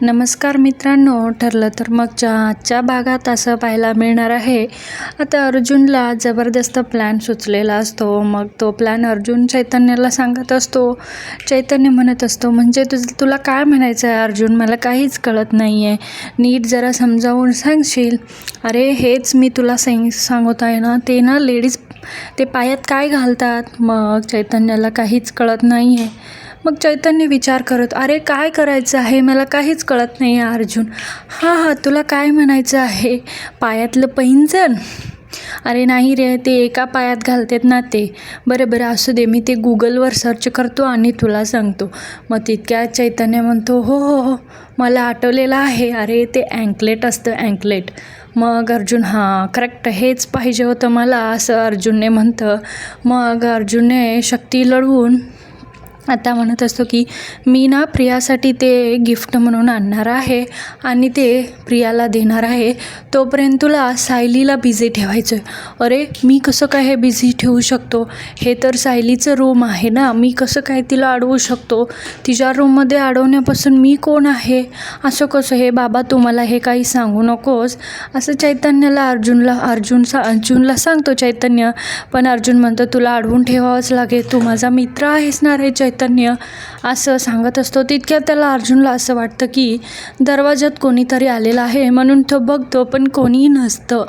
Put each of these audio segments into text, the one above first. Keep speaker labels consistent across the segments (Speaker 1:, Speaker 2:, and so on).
Speaker 1: नमस्कार मित्रांनो ठरलं तर मगच्या आजच्या भागात असं पाहायला मिळणार आहे. आता अर्जुनला जबरदस्त प्लॅन सुचलेला असतो. मग तो प्लॅन अर्जुन चैतन्याला सांगत असतो. चैतन्य म्हणत असतो म्हणजे तुझ तुला काय म्हणायचं आहे अर्जुन? मला काहीच कळत नाही आहे नीट जरा समजावून सांगशील? अरे हेच मी तुला सांग सांगत आहे ना. ते ना लेडीज ते पायात काय घालतात? मग चैतन्याला काहीच कळत नाही आहे मग चैतन्य विचार करत अरे काय करायचं आहे? मला काहीच कळत नाही आहे अर्जुन. हां हां तुला काय म्हणायचं आहे? पायातलं पैंजण? अरे नाही रे ते एका पायात घालतात ना ते. बरं बरं असू दे मी ते गुगलवर सर्च करतो आणि तुला सांगतो. मग तितक्या चैतन्य म्हणतो हो हो हो मला आठवलेलं आहे. अरे ते अँकलेट असतं अँकलेट मग अर्जुन हां करेक्ट हेच पाहिजे होतं मला असं अर्जुनने म्हणतं. मग अर्जुनने शक्ती लढवून आता म्हणत असतो की मी ना प्रियासाठी ते गिफ्ट म्हणून आणणार आहे आणि ते प्रियाला देणार आहे तोपर्यंत तुला सायलीला बिझी ठेवायचं आहे अरे मी कसं काय हे बिझी ठेवू शकतो? हे तर सायलीचं रूम आहे ना. मी कसं काय तिला अडवू शकतो? तिच्या रूममध्ये अडवण्यापासून मी कोण आहे? असं कसं? हे बाबा तू मला हे काही सांगू नकोस. असं चैतन्याला अर्जुनला अर्जुन सा अर्जुनला सांगतो चैतन्य. पण अर्जुन म्हणतो तुला अडवून ठेवावंच लागेल. तू माझा मित्र आहेस ना रे चैतन्य? असं सांगत असतो. तितक्यात त्याला अर्जुनला असं वाटतं की दरवाजात कोणीतरी आलेलं आहे म्हणून तो बघतो पण कोणीही नसतं.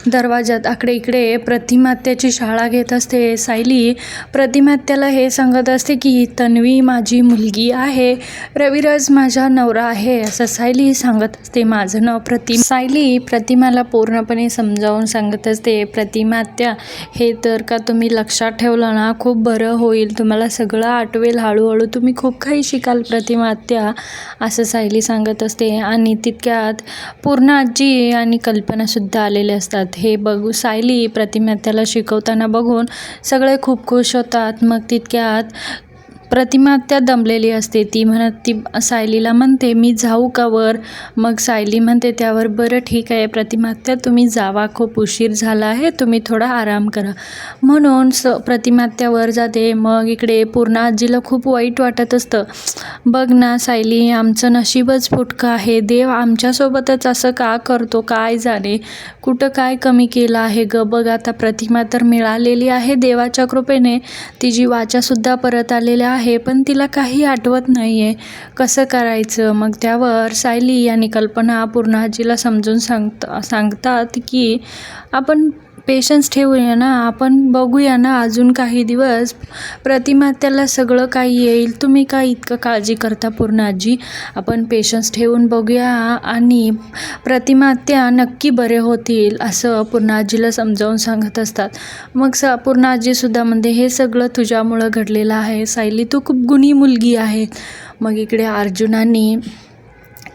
Speaker 1: दरवाजात आकडे इकडे प्रतिमात्याची शाळा घेत असते. सायली प्रतिमात्याला हे सांगत असते की तन्वी माझी मुलगी आहे. रविराज माझा नवरा आहे असं सायली सांगत असते. माझं नाव प्रतिमा. सायली प्रतिमाला पूर्णपणे समजावून सांगत असते प्रतिमात्या हे तर का तुम्ही लक्षात ठेवलं ना? खूप बरं होईल. तुम्हाला सगळं आठवेल. हळूहळू तुम्ही खूप काही शिकाल प्रतिमात्या असं सायली सांगत असते. आणि तितक्यात पूर्ण आजी आणि कल्पनासुद्धा आलेले असतात. हे बघू सायली प्रतिमा त्याला शिकवताना बघून सगळे खूप खुश होतात. मग तितक्यात प्रतिमा त्या दमलेली असते. ती म्हणत ती सायलीला म्हणते मी जाऊ का वर? मग सायली म्हणते त्यावर बरं ठीक आहे. प्रतिमात्या तुम्ही जावा. खूप उशीर झाला आहे. तुम्ही थोडा आराम करा. म्हणून स प्रतिमात्या वर जाते. मग इकडे पूर्ण आजीला खूप वाईट वाटत असतं. बघ ना सायली आमचं नशीबच फुटकं आहे. देव आमच्यासोबतच असं का करतो? काय जाणे? कुठं काय कमी केलं आहे ग? बघ आता प्रतिमा तर मिळालेली आहे देवाच्या कृपेने. तिची वाचासुद्धा परत आलेल्या आहे पण तिला काही आठवत नाही आहे कसं करायचं? मग त्यावर सायली आणि कल्पना पूर्ण आजीला समजून सांगत सांगतात की आपण पेशन्स ठेवूया ना. आपण बघूया ना अजून काही दिवस. प्रतिमा त्याला सगळं काही येईल. तुम्ही काय इतकं काळजी करता पूर्ण आजी? आपण पेशन्स ठेवून बघूया आणि प्रतिमा त्या नक्की बरे होतील असं पूर्ण आजीला समजावून सांगत असतात. मग स पूर्ण आजीसुद्धा म्हणते हे सगळं तुझ्यामुळं घडलेलं आहे सायली. तू खूप गुणी मुलगी आहे. मग इकडे अर्जुनाने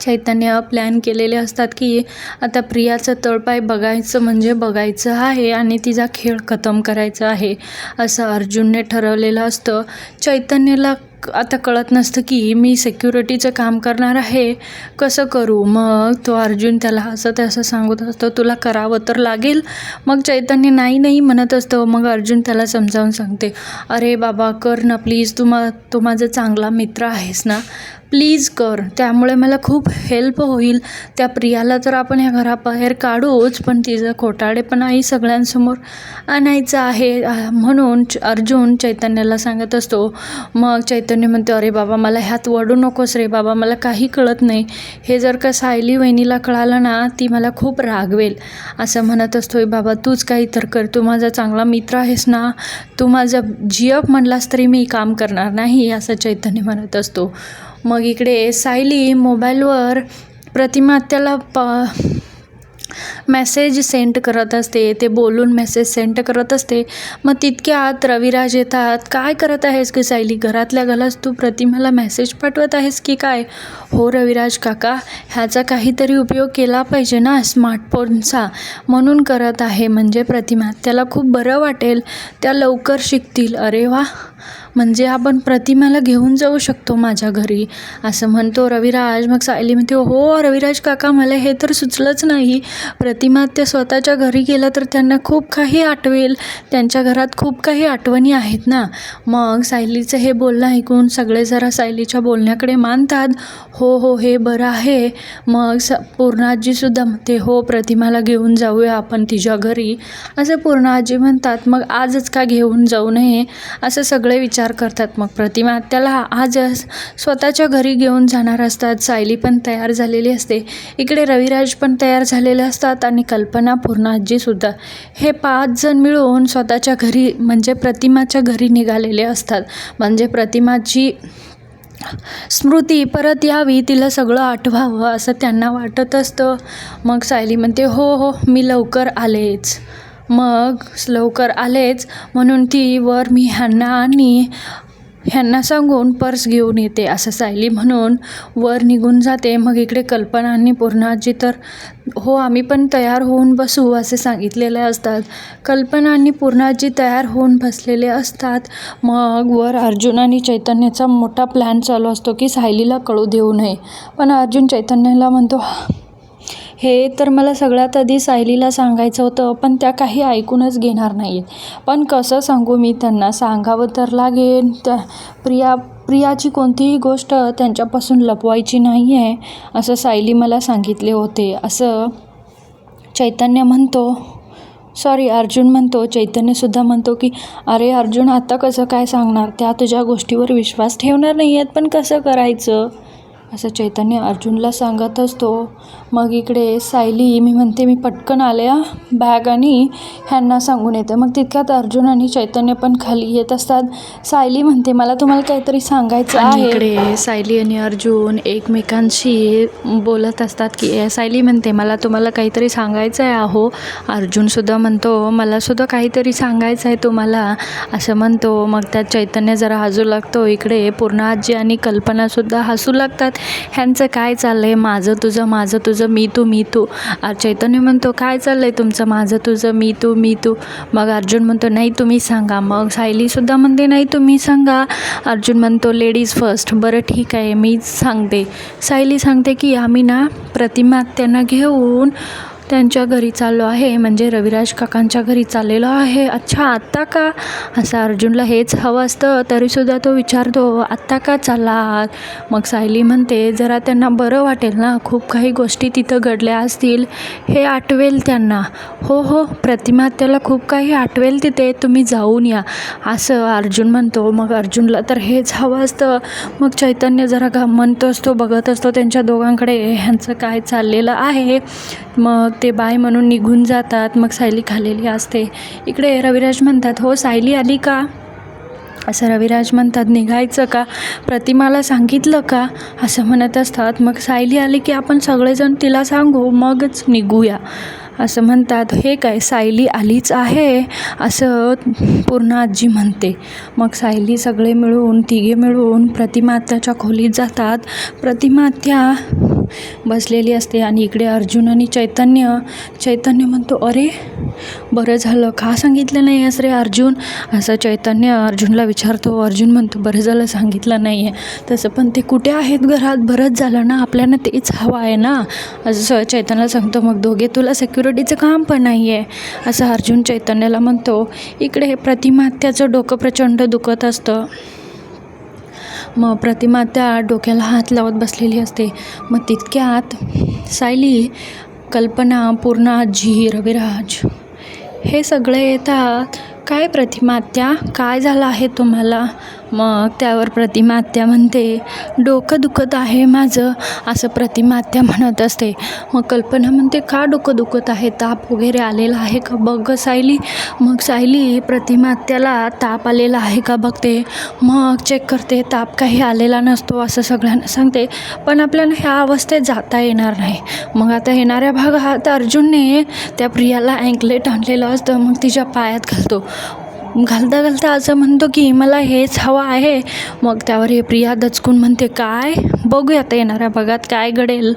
Speaker 1: चैतन्य प्लॅन केलेले असतात की आता प्रियाचं तळपाय बघायचं म्हणजे बघायचं आहे आणि तिचा खेळ खतम करायचा आहे असं अर्जुनने ठरवलेलं असतं. चैतन्यला आता कळत नसतं की मी सेक्युरिटीचं काम करणार आहे कसं करू? मग तो अर्जुन त्याला असं तसं सांगत असतो तुला करावं तर लागेल. मग चैतन्य नाही नाही म्हणत असतो. मग अर्जुन त्याला समजावून सांगते अरे बाबा कर ना प्लीज तू मा तू माझा चांगला मित्र आहेस ना? प्लीज कर. त्यामुळे मला खूप हेल्प होईल. त्या प्रियाला तर आपण ह्या घराबाहेर काढूच पण तिचं खोटाडेपणाही सगळ्यांसमोर आणायचं आहे. म्हणून अर्जुन चैतन्याला सांगत असतो मग चैतन्य म्हणतो अरे बाबा मला ह्यात वडू नकोस रे बाबा मला काही कळत नाही. हे जर का सायली वहिनीला कळालं ना ती मला खूप रागवेल. असं म्हणत असतोय बाबा तूच काही तर कर. तू माझा चांगला मित्र आहेस ना तू माझा जियप म्हणलास तरी मी काम करणार नाही असं चैतन्य म्हणत असतो. मग इकडे सायली मोबाईलवर प्रतिमा त्याला प मेसेज सेंड करत असते ते बोलून मेसेज सेंड करत असते. मग तितक्यात रविराज येतात काय करत आहेस की सायली? घरातल्या घरात तू प्रतिमाला मेसेज पाठवत आहेस की काय? हो रविराज काका ह्याचा काहीतरी उपयोग केला पाहिजे ना स्मार्टफोनचा म्हणून करत आहे म्हणजे प्रतिमा. त्याला खूप बरं वाटेल. त्या लवकर शिकतील. अरे वा! म्हणजे आपण प्रतिमाला घेऊन जाऊ शकतो माझ्या घरी. असं म्हणतो रविराज. मग सायली म्हणते हो रविराज काका मला हे तर सुचलंच नाही. प्रतिमा ते स्वतःच्या घरी गेलं तर त्यांना खूप काही आठवेल. त्यांच्या घरात खूप काही आठवणी आहेत ना. मग सायलीचं हे बोलणं ऐकून सगळे जरा सायलीच्या बोलण्याकडे मानतात. हो हो हे बरं आहे. मग स पूर्ण आजीसुद्धा म्हणते हो प्रतिमाला घेऊन जाऊया आपण तिच्या घरी. असं पूर्ण आजी म्हणतात. मग आजच का घेऊन जाऊ नये? असं सगळे विचार करतात. मग प्रतिमा त्याला आज स्वतःच्या घरी घेऊन जाणार असतात. सायली पण तयार झालेली असते. इकडे रविराज पण तयार झालेले असतात आणि कल्पना पूर्ण आजीसुद्धा हे पाच जण मिळून स्वतःच्या घरी म्हणजे प्रतिमाच्या घरी निघालेले असतात. म्हणजे प्रतिमाची स्मृती परत यावी तिला सगळं आठवावं असं त्यांना वाटत असतं. मग सायली म्हणते हो हो मी लवकर आलेच. मग लवकर आलेच म्हणून ती वर मी ह्यांना आणि ह्यांना सांगून पर्स घेऊन येते असं सायली म्हणून. वर निघून जाते. मग इकडे कल्पना आणि पूर्णाजी तर हो आम्ही पण तयार होऊन बसू असे सांगितलेले असतात. कल्पना आणि पूर्णाजी तयार होऊन बसलेले असतात. मग वर अर्जुन आणि चैतन्याचा मोठा प्लॅन चालू असतो की सायलीला कळू देऊ नये. पण अर्जुन चैतन्याला म्हणतो हे तर मला सगळ्यात आधी सायलीला सांगायचं होतं पण त्या काही ऐकूनच घेणार नाही आहेत पण कसं सांगू मी त्यांना? सांगावं तर लागेल. त्या प्रिया प्रियाची कोणतीही गोष्ट त्यांच्यापासून लपवायची नाही आहे असं सायली मला सांगितले होते. असं चैतन्य म्हणतो. सॉरी अर्जुन म्हणतो. चैतन्यसुद्धा म्हणतो की अरे अर्जुन आता कसं काय सांगणार? त्या तुझ्या गोष्टीवर विश्वास ठेवणार नाही आहेत पण कसं करायचं? असं चैतन्य अर्जुनला सांगत असतो मग इकडे सायली मी म्हणते मी पटकन आल्या बॅग आणि ह्यांना सांगून येते. मग तितक्यात अर्जुन आणि चैतन्य पण खाली येत असतात. सायली म्हणते मला तुम्हाला काहीतरी सांगायचं आहे.
Speaker 2: इकडे सायली आणि अर्जुन एकमेकांशी बोलत असतात की सायली म्हणते मला तुम्हाला काहीतरी सांगायचं आहे. आहो अर्जुनसुद्धा म्हणतो मलासुद्धा काहीतरी सांगायचं आहे तुम्हाला. असं म्हणतो. मग त्यात चैतन्य जरा हसू लागतो. इकडे पूर्ण आजी आणि कल्पनासुद्धा हसू लागतात. ह्यांचं काय चाललं आहे माझं तुझं माझं तुझं मी तू मी तू. चैतन्य म्हणतो काय चाललं आहे तुमचं? माझं तुझं मी तू मी तू. मग अर्जुन म्हणतो नाही तुम्ही सांगा. मग सायलीसुद्धा म्हणते नाही तुम्ही सांगा. अर्जुन म्हणतो लेडीज फर्स्ट बरं ठीक आहे मीच सांगते. सायली सांगते की आम्ही ना प्रतिमा त्यांना घेऊन त्यांच्या घरी चाललो आहे. म्हणजे रविराज काकांच्या घरी चाललेलो आहे. अच्छा आत्ता का? असं अर्जुनला हेच हवं असतं तरीसुद्धा तो विचारतो आत्ता का चाललात? मग सायली म्हणते जरा त्यांना बरं वाटेल ना? खूप काही गोष्टी तिथं घडल्या असतील. हे आठवेल त्यांना. हो हो प्रतिमा त्याला खूप काही आठवेल तिथे. तुम्ही जाऊन या. असं अर्जुन म्हणतो. मग अर्जुनला तर हेच हवं असतं. मग चैतन्य जरा घा म्हणतो असतो बघत असतो त्यांच्या दोघांकडे ह्यांचं काय चाललेलं आहे? मग ते बाय म्हणून निघून जातात मग सायली खालेली असते. इकडे रविराज म्हणतात हो सायली आली का? असं रविराज म्हणतात निघायचं का? प्रतिमाला सांगितलं का? असं म्हणत असतात. मग सायली आली की आपण सगळेजण तिला सांगू मगच निघूया. असं म्हणतात हे काय सायली आलीच आहे? असं पूर्ण आजी म्हणते. मग सायली सगळे मिळून तिघे मिळून प्रतिमात्याच्या खोलीत जातात. प्रतिमात्या बसलेली असते आणि इकडे अर्जुन आणि चैतन्य चैतन्य म्हणतो अरे बरं झालं. का सांगितलं नाही आहेस रे अर्जुन? असं चैतन्य अर्जुनला विचारतो. अर्जुन म्हणतो बरं झालं सांगितलं नाही आहे तसं पण ते कुठे आहेत घरात? बरंच झालं ना आपल्याला तेच हवं आहे ना? असं चैतन्याला सांगतो मग दोघे तुला सेक्युरिटीचं काम पण नाही आहे असं अर्जुन चैतन्याला म्हणतो. इकडे प्रतिमा त्याचं डोकं प्रचंड दुखत असतं. मग प्रतिमा त्या डोक्याला हात लावत बसलेली असते. मग तितक्यात सायली कल्पना पूर्ण आजी रविराज हे सगळे येतात. काय प्रतिमा त्या काय झालं आहे तुम्हाला? मग त्यावर प्रतिमात्या म्हणते डोकं दुखत आहे माझं असं प्रतिमात्या म्हणत असते. मग कल्पना म्हणते का डोकं दुखत आहे? ताप वगैरे आलेला आहे का? बघ ग सायली. मग सायली प्रतिमात्याला ताप आलेला आहे का बघते? मग चेक करते ताप काही आलेला नसतो असं सगळ्यांना सांगते. पण आपल्याला ह्या अवस्थेत जाता येणार नाही. मग आता येणाऱ्या भागात अर्जुनने त्या प्रियाला अँकलेट आणलेलं असतं मग तिच्या पायात घालतो. घालता घालता असं म्हणतो की मला हेच हवं आहे. मग त्यावर हे प्रिया दचकून म्हणते काय? बघूया आता येणाऱ्या भागात काय घडेल.